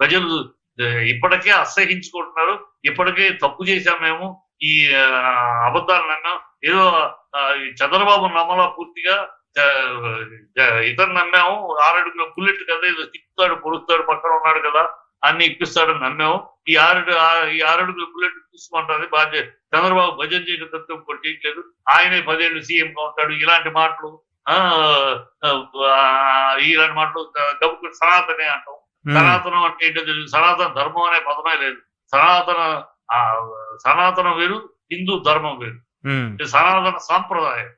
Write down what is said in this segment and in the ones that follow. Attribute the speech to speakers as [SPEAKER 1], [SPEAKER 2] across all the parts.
[SPEAKER 1] ప్రజలు ఇప్పటికే అసహించుకుంటున్నారు. ఇప్పటికే తప్పు చేశాం మేము. ఈ అబద్ధాలను ఏదో చంద్రబాబు నమ్మలా పూర్తిగా జ- ఇతను నమ్మాము. ఆరడుగుల బుల్లెట్ కదా ఏదో తిప్పుతాడు పొడుస్తాడు పక్కన ఉన్నాడు కదా అన్ని ఇప్పిస్తాడని నమ్మాము. ఈ ఆరు ఈ ఆరడుగుల బుల్లెట్ చూసుకుంటుంది బాధ్య చంద్రబాబు భజన చేయడం తత్వం కూడా చేయట్లేదు. ఆయనే పదేళ్ళు సీఎం గా ఉంటాడు. ఇలాంటి మాటలు ఆ ఇలాంటి మాటలు గబుకు సనాతనే అంటాం. సనాతనం అంటే ఏంటో తెలియదు సనాతన ధర్మం అనే పదమే లేదు. సనాతన సనాతనం వేరు హిందూ ధర్మం వేరు. సనాతన సాంప్రదాయం.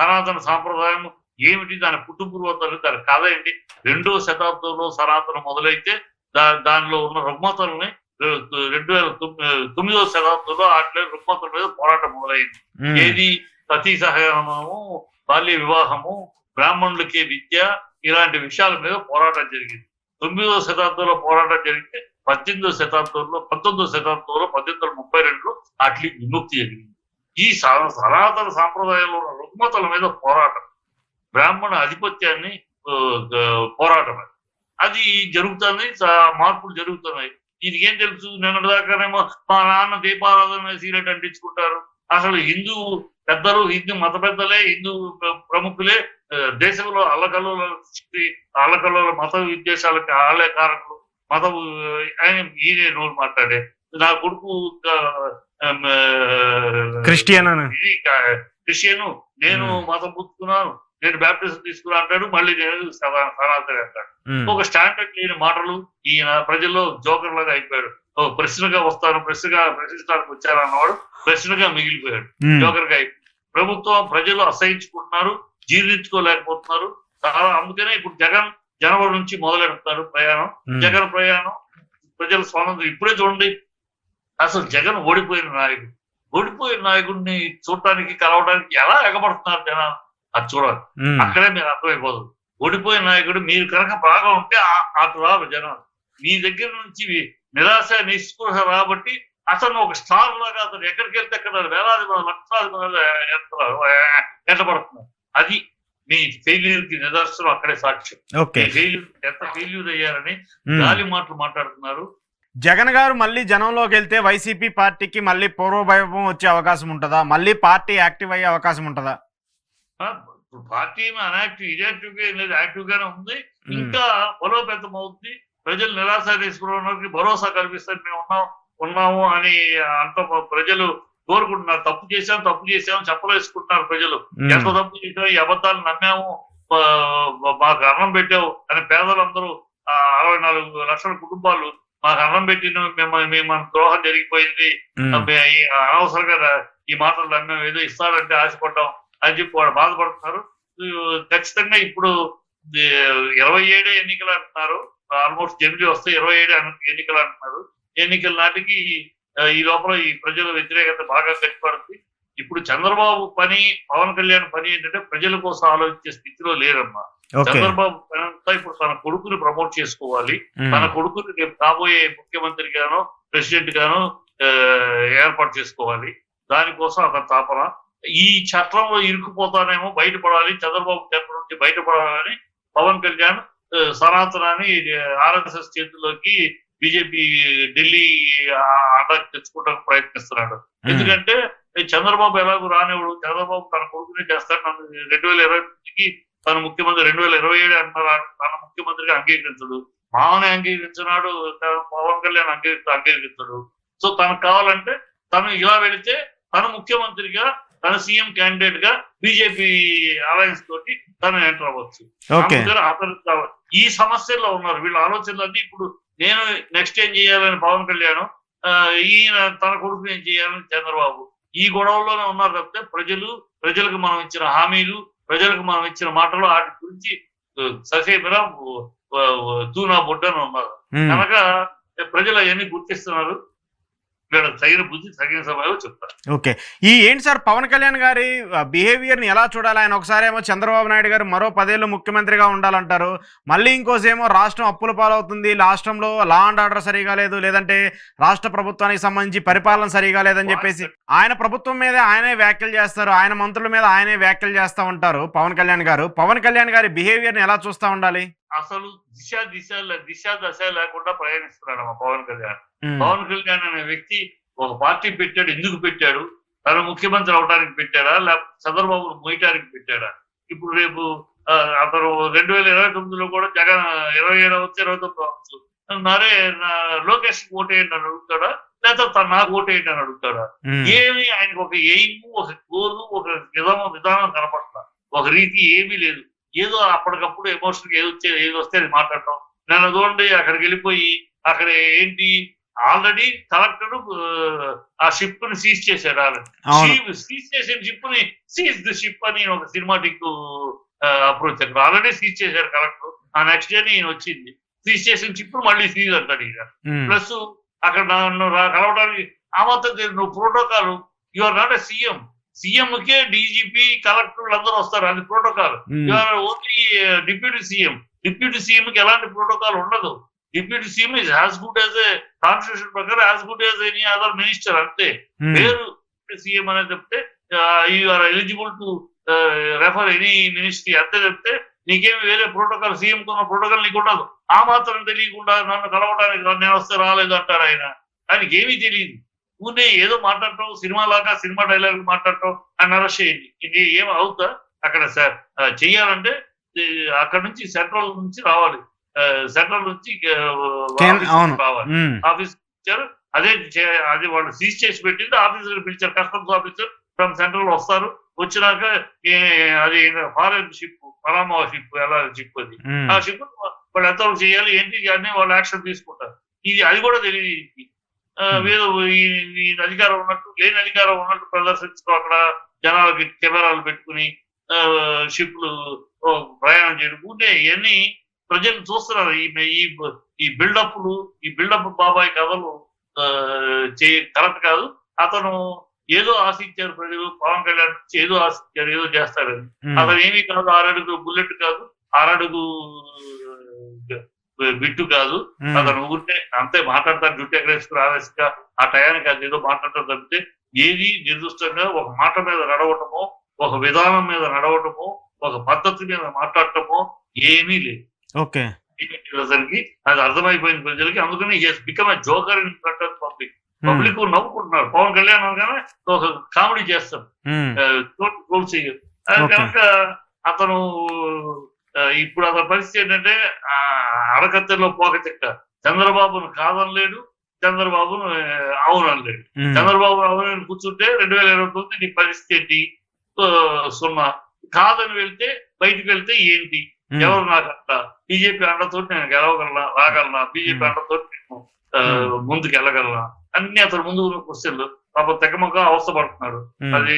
[SPEAKER 1] సనాతన సాంప్రదాయం ఏమిటి? దాని పుట్టుపూర్వతలు దాని కథ ఏంటి? రెండో శతాబ్దంలో సనాతనం మొదలైతే దా దానిలో ఉన్న రుగ్మతల్ని రెండు వేల తొమ్మి- తొమ్మిదో శతాబ్దంలో అట్లే రుగ్మతల మీద పోరాటం మొదలైంది. ఏది? సతీ సహగమనము బాల్య వివాహము బ్రాహ్మణులకి విద్య ఇలాంటి విషయాల మీద పోరాటం జరిగింది. తొమ్మిదో శతాబ్దంలో పోరాటం జరిగితే పద్దెనిమిదో శతాబ్దంలో పంతొమ్మిదవ శతాబ్దంలో పద్దెనిమిది వందల ముప్పై రెండులో అట్లీ విముక్తి జరిగింది. ఈ సనాతన సాంప్రదాయంలో ఉన్న రుగ్మతల మీద పోరాటం. బ్రాహ్మణ ఆధిపత్యాన్ని పోరాటం అది. అది జరుగుతుంది మార్పులు జరుగుతున్నాయి. దీనికి ఏం తెలుసు? నిన్నటి దాకానేమో మా నాన్న దీపారాధన సీరెట్ అంటించుకుంటారు. అసలు హిందూ పెద్దలు హిందూ మత పెద్దలే హిందూ ప్ర- ప్రముఖులే దేశంలో అల్లకల్లోల శక్తి అల్లకల్లోల మత విద్వేషాలకి ఆలే కారకులు మత ఆయన ఈయనే నోరు మాట్లాడే. నా కొడుకు
[SPEAKER 2] క్రిస్టియన్.
[SPEAKER 1] ఇది క్రిస్టియను. నేను. మతం పుచ్చుకున్నాను. నేను బ్యాప్టిజం తీసుకున్నా అంటాడు మళ్ళీ నేను సనా- సనాతని అంటాడు. ఒక స్టాండర్డ్ లేని మాటలు ఈయన ప్రజల్లో జోకర్ లాగా అయిపోయాడు. ఓ ప్రశ్నగా వస్తాను ప్రశ్నగా ప్రశ్నించడానికి వచ్చారన్నవాడు ప్రశ్నగా మిగిలిపోయాడు. జోకర్గా. ప్రభుత్వం ప్రజలు అసహించుకుంటున్నారు. జీర్ణించుకోలేకపోతున్నారు. చాలా అందుకనే ఇప్పుడు జగన్ జనవరి నుంచి మొదలెడతారు ప్రయాణం. జగన్ ప్రయాణం ప్రజల స్వాతంత్రం ఇప్పుడే చూడండి. అసలు జగన్ ఓడిపోయిన నాయకుడు. ఓడిపోయిన నాయకుడిని చూడటానికి కలవడానికి ఎలా ఎగబడుతున్నారు జనాలు? అది చూడాలి. అక్కడే మీరు అర్థమైపోదు. ఓడిపోయిన నాయకుడు మీరు కనుక బాగా ఉంటే ఆ- అటు రారు జనాలు. మీ దగ్గర నుంచి నిరాశ నిస్పృహ రాబట్టి అతను ఒక స్టార్ లాగా అతను ఎక్కడికి వెళ్తే అక్కడ వేలాది మంది లక్షలాది మంది ఎత్తన్నారు ఎంటబడుతున్నారు అది మీ ఫెయిల్యూర్కి నిదర్శనం అక్కడే సాక్ష్యం. ఫెయిల్యూర్ ఎంత ఫెయిల్యూర్ అయ్యారని. గాలి మాటలు మాట్లాడుతున్నారు.
[SPEAKER 2] జగన్ గారు మళ్ళీ జనంలోకి వెళ్తే వైసీపీ పార్టీకి మళ్ళీ పూర్వవైభవం వచ్చే అవకాశం ఉంటుందా? మళ్ళీ పార్టీ యాక్టివ్ అయ్యే అవకాశం ఉంటుందా?
[SPEAKER 1] పార్టీ అనాక్టివ్ ఇన్యాక్టివ్గా లేదు యాక్టివ్ గానే ఉంది. ఇంకా బలోపేతం అవుతుంది ప్రజలు నిరాశ తీసుకున్నవారికి భరోసా కల్పిస్తారు మేము ఉన్నాం ఉన్నాము అని అంత ప్రజలు కోరుకుంటున్నారు తప్పు చేశాం తప్పు చేశాం చెప్పలేసుకుంటున్నారు ప్రజలు. ఎంత తప్పు చేశాం ఈ అబద్ధాలు నమ్మాము మాకు అన్నం పెట్టావు అని పేదలందరూ అరవై నాలుగు లక్షల కుటుంబాలు మాకు అన్నం పెట్టిన మేము ద్రోహం జరిగిపోయింది. అనవసరంగా ఈ మాటలు నమ్మాం ఏదో ఇస్తాడంటే ఆశపడ్డాం అని చెప్పి వాడు బాధపడుతున్నారు. ఖచ్చితంగా ఇప్పుడు ఇరవై ఏడే ఎన్నికలు అంటున్నారు. ఆల్మోస్ట్ జమిలీ వస్తే ఇరవై ఏడే ఎన్నికలు అంటున్నారు. ఎన్నికల నాటికి ఈ లోపల ఈ ప్రజల వ్యతిరేకత బాగా కట్టిపడుతుంది ఇప్పుడు చంద్రబాబు పని పవన్ కళ్యాణ్ పని ఏంటంటే ప్రజల కోసం ఆలోచించే స్థితిలో లేరమ్మా. చంద్రబాబు పని అంతా ఇప్పుడు తన కొడుకుని ప్రమోట్ చేసుకోవాలి. తన కొడుకుని రేపు కాబోయే ముఖ్యమంత్రి గాను ప్రెసిడెంట్ గాను ఏర్పాటు చేసుకోవాలి. దానికోసం అతని తాపన. ఈ చట్టంలో ఇరుక్కుపోతానేమో బయటపడాలి చంద్రబాబు చట్టం నుంచి బయటపడాలని పవన్ కళ్యాణ్ సనాతనాన్ని ఆర్ఎస్ఎస్ చేతుల్లోకి బీజేపీ ఢిల్లీ అండకు తెచ్చుకోవడానికి ప్రయత్నిస్తున్నాడు. ఎందుకంటే చంద్రబాబు ఎలాగో రానివ్వడు. చంద్రబాబు తన కొడుకునే చేస్తాడు. నన్ను రెండు వేల ఇరవై తొమ్మిదికి తన ముఖ్యమంత్రి రెండు వేల ఇరవై ఏడు అంటున్నారు తన ముఖ్యమంత్రిగా అంగీకరించడు. మామని అంగీకరించినాడు. పవన్ కళ్యాణ్ అంగీకరి అంగీకరించడు. సో తనకు కావాలంటే తను ఇలా వెళితే తను ముఖ్యమంత్రిగా తన సీఎం క్యాండిడేట్గా బీజేపీ అలయన్స్ తోటి తను ఎంటర్ అవ్వచ్చు. అతను. ఈ సమస్యల్లో ఉన్నారు. వీళ్ళ ఆలోచనలు అన్ని ఇప్పుడు నేను నెక్స్ట్ ఏం చేయాలని పవన్ కళ్యాణ్ ఈయన తన కొడుకు ఏం చేయాలని చంద్రబాబు. ఈ గొడవల్లోనే ఉన్నారు తప్పితే ప్రజలు ప్రజలకు మనం ఇచ్చిన హామీలు ప్రజలకు మనం ఇచ్చిన మాటలు వాటి గురించి ససేమిరా తూనా బొడ్డని ఉన్నారు. కనుక ప్రజలు అవన్నీ గుర్తిస్తున్నారు. వీళ్ళ తగిన బుద్ధి తగిన సమయంలో చెప్తారు.
[SPEAKER 2] ఓకే. ఈ ఏంటి సార్ పవన్ కళ్యాణ్ గారి బిహేవియర్ని ఎలా చూడాలి? ఆయన ఒకసారి ఏమో చంద్రబాబు నాయుడు గారు మరో పదేళ్ళు ముఖ్యమంత్రిగా ఉండాలంటారు. మళ్ళీ ఇంకోసేమో రాష్ట్రం అప్పుల పాలవుతుంది. రాష్ట్రంలో లా అండ్ ఆర్డర్ సరిగా లేదు. లేదంటే రాష్ట్ర ప్రభుత్వానికి సంబంధించి పరిపాలన సరిగా లేదని చెప్పేసి ఆయన ప్రభుత్వం మీద ఆయనే వ్యాఖ్యలు చేస్తారు. ఆయన మంత్రుల మీద ఆయనే వ్యాఖ్యలు చేస్తా ఉంటారు పవన్ కళ్యాణ్ గారు. పవన్ కళ్యాణ్ గారి బిహేవియర్ని ఎలా చూస్తా ఉండాలి?
[SPEAKER 1] అసలు దిశ దిశ దిశ దశ లేకుండా ప్రయాణిస్తున్నాడు పవన్ కళ్యాణ్. పవన్ కళ్యాణ్ అనే వ్యక్తి ఒక పార్టీ పెట్టాడు ఎందుకు పెట్టాడు? తను ముఖ్యమంత్రి అవడానికి పెట్టాడా? లేకపోతే చంద్రబాబు మోయటానికి పెట్టాడా? ఇప్పుడు రేపు అతను రెండు వేల ఇరవై తొమ్మిదిలో కూడా జగన్ ఇరవై ఏడు అవచ్చు ఇరవై తొమ్మిది అవచ్చు మరే నా లోకేష్ ఓటేయండి అని అడుగుతాడా? లేకపోతే తను నాకు ఓటేయండి అని అడుగుతాడా? ఏమి ఆయనకు ఒక ఎయిమ్ ఒక గోలు ఒక విధానం విధానం కనపడతా. ఒక రీతి ఏమీ లేదు. ఏదో అప్పటికప్పుడు ఎమోషన్ ఏది వచ్చే ఏది వస్తే అది మాట్లాడటం నన్ను చూడండి అక్కడికి వెళ్ళిపోయి అక్కడ ఏంటి ఆల్రెడీ కలెక్టర్ ఆ షిప్ని సీజ్ చేశాడు ఆల్రెడీ సీజ్ చేసిన షిప్ని సీజ్ ది షిప్ అని ఒక సినిమాటిక్ అప్రోచ్ అక్కడ ఆల్రెడీ సీజ్ చేశారు కలెక్టర్. ఆ నెక్స్ట్ డే ఈయన వచ్చింది. సీజ్ చేసిన షిప్ మళ్ళీ సీజ్ అంటాడు
[SPEAKER 2] ఉమ్,
[SPEAKER 1] ప్లస్ అక్కడ నన్ను కలవడానికి ఆ మాత్రం. నువ్వు protocol you are not a CM CM K DGP కలెక్టర్లు అందరూ వస్తారు. అది protocol
[SPEAKER 2] um,
[SPEAKER 1] you are only deputy CM deputy CM కి ఎలాంటి ప్రోటోకాల్ ఉండదు. Deputy CM is as good as a constitution ప్రకారం as good as any other minister అంతే.
[SPEAKER 2] Um,
[SPEAKER 1] పేరు సీఎం అనేది చెప్తే you are eligible to refer any ministry అంతే చెప్తే నీకేమి వేరే ప్రోటోకాల్ సీఎం కున్న ప్రోటోకాల్ నీకు ఉండదు. ఆ మాత్రం తెలియకుండా నన్ను కలవడానికి నేను వస్తే రాలేదు అంటారు ఆయన. ఆయనకి ఏమీ తెలియదు. ఊనే ఏదో మాట్లాడటం సినిమా లాగా సినిమా డైలాగ్ మాట్లాడటం ఆయన అరెస్ట్ చేయండి. ఇది ఏం అవుతా? అక్కడ సార్ చెయ్యాలంటే అక్కడ నుంచి సెంట్రల్ నుంచి రావాలి. సెంట్రల్ నుంచి ఆఫీస్ ఇచ్చారు అదే అది వాళ్ళు సీజ్ చేసి పెట్టింది. ఆఫీసర్ పిలిచారు. కస్టమ్స్ ఆఫీసర్ ఫ్రమ్ సెంట్రల్ వస్తారు. వచ్చినాక అది ఫారెన్ షిప్ పరామా షిప్ ఎలా షిప్ అది. ఆ షిప్ వాళ్ళు ఎంతవరకు చేయాలి ఏంటి అన్ని వాళ్ళు యాక్షన్ తీసుకుంటారు. ఇది అది కూడా తెలియదు. వీళ్ళు ఈ- అధికారం ఉన్నట్టు లేని అధికారం ఉన్నట్టు ప్రదర్శించుకో అక్కడ జనాలకి కెమెరాలు పెట్టుకుని షిప్లు ప్రయాణం చేయడం. ఉంటే ఇవన్నీ ప్రజలు చూస్తున్నారు ఈ ఈ ఈ బిల్డప్లు ఈ బిల్డప్ బాబాయ్ కథలు చే కరెక్ట్ కాదు. అతను ఏదో ఆశించారు ప్రజలు పవన్ కళ్యాణ్ నుంచి ఏదో ఆశించారు ఏదో చేస్తారని. అతను ఏమీ కాదు ఆరడుగు బుల్లెట్ కాదు ఆరడుగు బిట్టు కాదు. అతను ఊరితే అంతే మాట్లాడతాను జుట్టు ఎగరేసుకుని ఆవేశంగా ఆ టయానికి అది ఏదో మాట్లాడటం తప్పితే ఏది నిర్దిష్టంగా ఒక మాట మీద నడవటమో ఒక విధానం మీద నడవటమో ఒక పద్ధతి మీద మాట్లాడటమో ఏమీ లేదు.
[SPEAKER 2] ఓకే.
[SPEAKER 1] ప్రజలకి అది అర్థమైపోయింది ప్రజలకి అందుకని become joker in front of public public నవ్వుకుంటున్నారు. పవన్ కళ్యాణ్ అనగానే ఒక కామెడీ చేస్తారు అది
[SPEAKER 2] Okay.
[SPEAKER 1] కనుక అతను ఇప్పుడు అతని పరిస్థితి ఏంటంటే అరకత్తెలో పోక చెక్క చంద్రబాబును కాదనలేడు చంద్రబాబును అవును అనలేడు
[SPEAKER 2] ఉమ్,
[SPEAKER 1] చంద్రబాబు అవునని కూర్చుంటే రెండు వేల ఇరవై తొమ్మిది నీ పరిస్థితి ఏంటి? సున్నా. కాదని వెళ్తే బయటికి వెళ్తే ఏంటి? ఎవరు నాకు అంట బీజేపీ అండతో నేను గెలవగలనా? రాగలనా? బీజేపీ. అండతో నేను. ముందుకు వెళ్ళగలనా? అన్ని అతను ముందు క్వశ్చన్లు. పాప తెగమగా అవస్థపడుతున్నాడు.
[SPEAKER 2] ఉమ్,
[SPEAKER 1] అది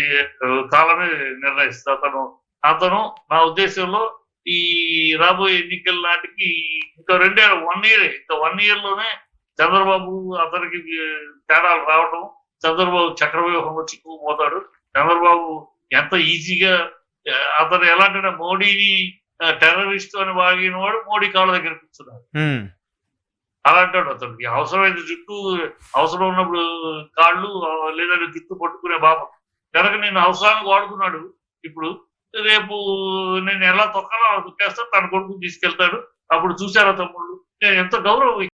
[SPEAKER 1] కాలమే నిర్ణయిస్తుంది. అతను అతను నా ఉద్దేశంలో ఈ రాబోయే ఎన్నికల నాటికి ఇంకా రెండే వన్ ఇయర్ ఇంకా వన్ ఇయర్లోనే చంద్రబాబు అతనికి తేడాలు రావటం చంద్రబాబు చక్రవ్యూహంలో చిక్కుకుపోతాడు చంద్రబాబు ఎంత ఈజీగా అతను ఎలాంటి మోడీని టెర్రరిస్ట్ అని వాగిన వాడు మోడీ కాళ్ళ దగ్గర కూర్చున్నాడు.
[SPEAKER 2] ఉమ్,
[SPEAKER 1] అలాంటి వాడు అతనికి. అవసరమైన జుట్టు అవసరం ఉన్నప్పుడు కాళ్ళు లేదంటే జుట్టు పట్టుకునే బాబు కనుక నేను అవసరానికి వాడుకున్నాడు. ఇప్పుడు రేపు నేను ఎలా తొక్కాలో అలా తొక్కేస్తాను తన కొడుకు తీసుకెళ్తాడు. అప్పుడు చూసారా తమ్ముళ్ళు? నేను ఎంత గౌరవం